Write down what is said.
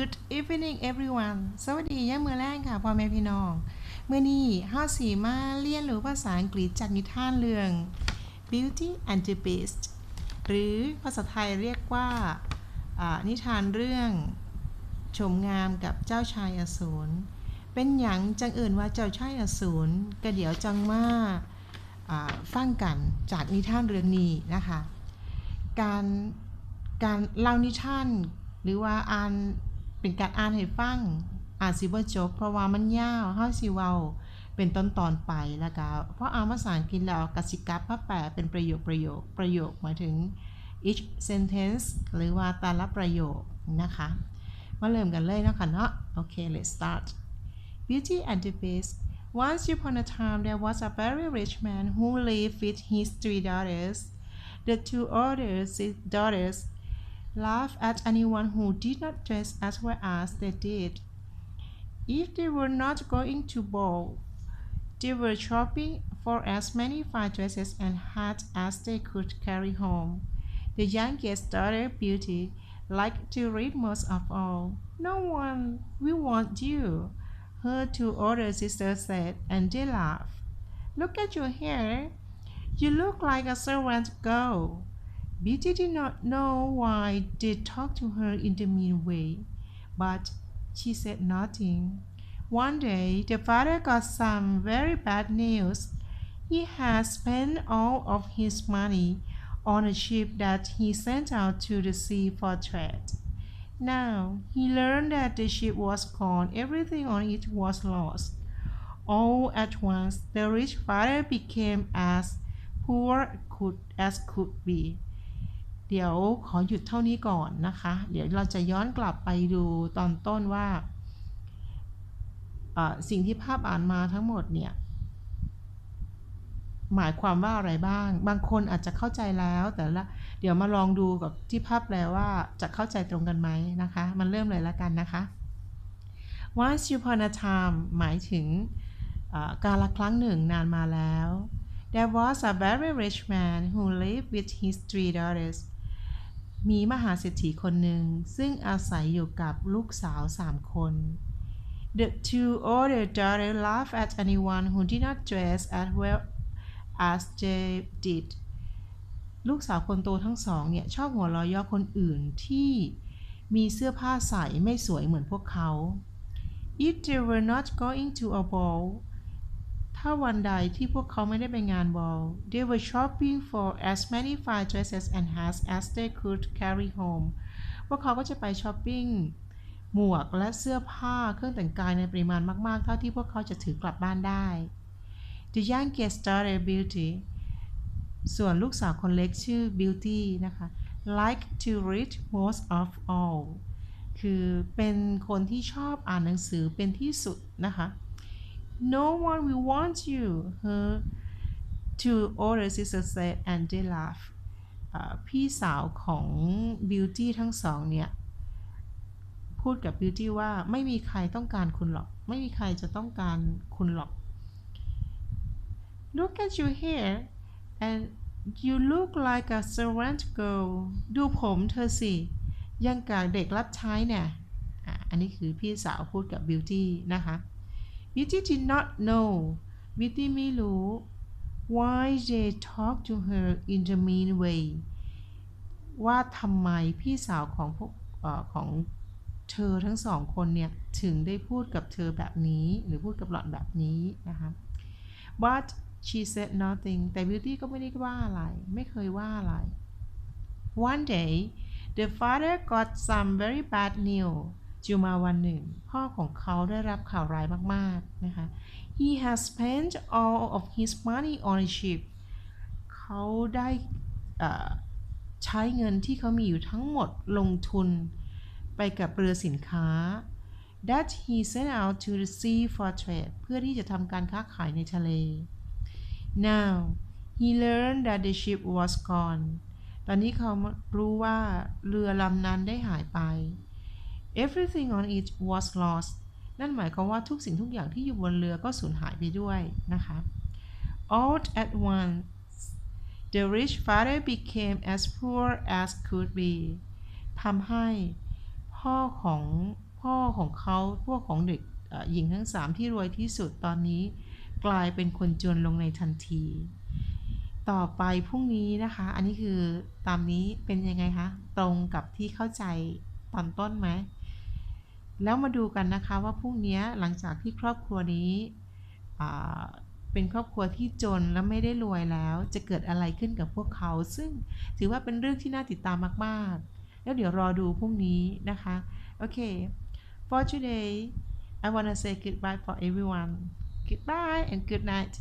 Good evening everyone สวัสดีย่ามมือแรกค่ะพ่อแม่พี่น้อง เมื่อนี้ห้าสีมาเรียนรู้ภาษาอังกฤษจากนิทานเรื่อง Beauty and the Beast หรือภาษาไทยเรียกว่า นิทานเรื่องชมงามกับเจ้าชายอสูร เป็นหยังจังเอื่นว่าเจ้าชายอสูรก็เดี๋ยวจังมาอ่าฟังกันจากนิทานเรื่องนี้นะคะ การการเล่านิทานหรือว่าอ่าน เป็นการอ่านให้ฟังอ่านสิบ่จบ เพราะว่ามันยาวเฮาสิเว้าเป็นตอนตอนไปแล้วก็เพราะอ่านภาษาอังกฤษแล้วกสิกับมาแปลเป็นประโยคประโยคประโยคหมายถึง each sentence หรือว่าแต่ละประโยคนะคะมาเริ่มกันเลยนะคะเนาะโอเค let's start Beauty and the Beast Once upon a time there was a very rich man who lived with his three daughters The two older si- daughters laughed at anyone who did not dress as well as they did. If they were not going to ball, they were shopping for as many fine dresses and hats as they could carry home. The youngest daughter, Beauty, liked to read most of all. No one will want you, her two older sisters said, and they laughed. Look at your hair. You look like a servant girl. Beauty did not know why they talked to her in the mean way, but she said nothing. One day, the father got some very bad news. He had spent all of his money on a ship that he sent out to the sea for trade. Now, he learned that the ship was gone, everything on it was lost. All at once, the rich father became as poor could as could be เดี๋ยวขอหยุดเท่านี้ก่อนนะคะ เดี๋ยวเราจะย้อนกลับไปดูตอนต้นว่าสิ่งที่ภาพอ่านมาทั้งหมดเนี่ย หมายความว่าอะไรบ้าง บางคนอาจจะเข้าใจแล้วแต่ละ เดี๋ยวมาลองดูกับที่ภาพแปลว่าจะเข้าใจตรงกันไหมนะคะ มันเริ่มเลยล้วกันนะคะ Once upon a time หมายถึงการละครั้งหนึ่งนานมาแล้ว There was a very rich man who lived with his three daughters มีมหาเศรษฐีคนหนึ่งซึ่งอาศัยอยู่กับลูกสาวสามคน The two older daughters laughed at anyone who did not dress as well as they did ลูกสาวคนโตทั้งสองเนี่ยชอบหัวเราะเย่อคนอื่นที่มีเสื้อผ้าใส่ไม่สวยเหมือนพวกเขา If they were not going to a ball ถ้าวันใดที่พวกเขาไม่ได้ไปงานบอล they were shopping for as many fine dresses and hats as they could carry home พวกเขาก็จะไปช้อปปิ้งหมวกและเสื้อผ้าเครื่องแต่งกายในปริมาณมาก ๆ เท่าที่พวกเขาจะถือกลับบ้านได้ The youngest daughter Beauty ส่วนลูกสาวคนเล็กชื่อ Beauty นะคะ like to read most of all คือเป็นคนที่ชอบอ่านหนังสือเป็นที่สุดนะคะ No one will want you. Her two older sisters said and they laugh พี่สาวของบิวตี้ทั้งสองเนี่ย พูดกับบิวตี้ว่าไม่มีใครต้องการคุณหรอก ไม่มีใครจะต้องการคุณหรอก Look at your hair and you look like a servant girl ดูผมเธอสิ ยังกับเด็กรับใช้เนี่ยอันนี้คือพี่สาวพูดกับบิวตี้นะคะ Beauty did not know Beauty ไม่รู้ why they talk to her in the mean way ว่าทำไมพี่สาวของพวกออของเธอทั้งสองคนเนี่ย ถึงได้พูดกับเธอแบบนี้หรือพูดกับหล่อนแบบนี้นะคะ but she said nothing แต่ Beauty ก็ไม่ได้ว่าอะไร ไม่เคยว่าอะไร one day the father got some very bad news จูมาวันหนึ่ง พ่อของเขาได้รับข่าวร้ายมาก ๆ นะคะ he has spent all of his money on a ship เขาได้ใช้เงินที่เขามีอยู่ทั้งหมดลงทุนไปกับเรือสินค้า that he sent out to the sea for trade เพื่อที่จะทำการค้าขายในทะเล now he learned that the ship was gone ตอนนี้เขารู้ว่าเรือลำนั้นได้หายไป everything on it was lost นั่นหมายความว่าทุกสิ่งทุกอย่างที่อยู่บนเรือก็สูญหายไปด้วยนะคะ all at once the rich father became as poor as could be ทำให้พ่อของพ่อของเขาพวกของเด็กหญิงทั้งสามที่รวยที่สุดตอนนี้ กลายเป็นคนจนลงในทันที ต่อไปพรุ่งนี้นะคะ อันนี้คือตามนี้เป็นยังไงคะ ตรงกับที่เข้าใจตอนต้นไหม แล้วมาดูกันนะคะว่าพรุ่งนี้หลังจากที่ครอบครัวนี้เป็นครอบครัวที่จนและไม่ได้รวยแล้ว จะเกิดอะไรขึ้นกับพวกเขา ซึ่งถือว่าเป็นเรื่องที่น่าติดตามมากๆ แล้วเดี๋ยวรอดูพรุ่งนี้นะคะโอเค for today I wanna say goodbye for everyone goodbye and good night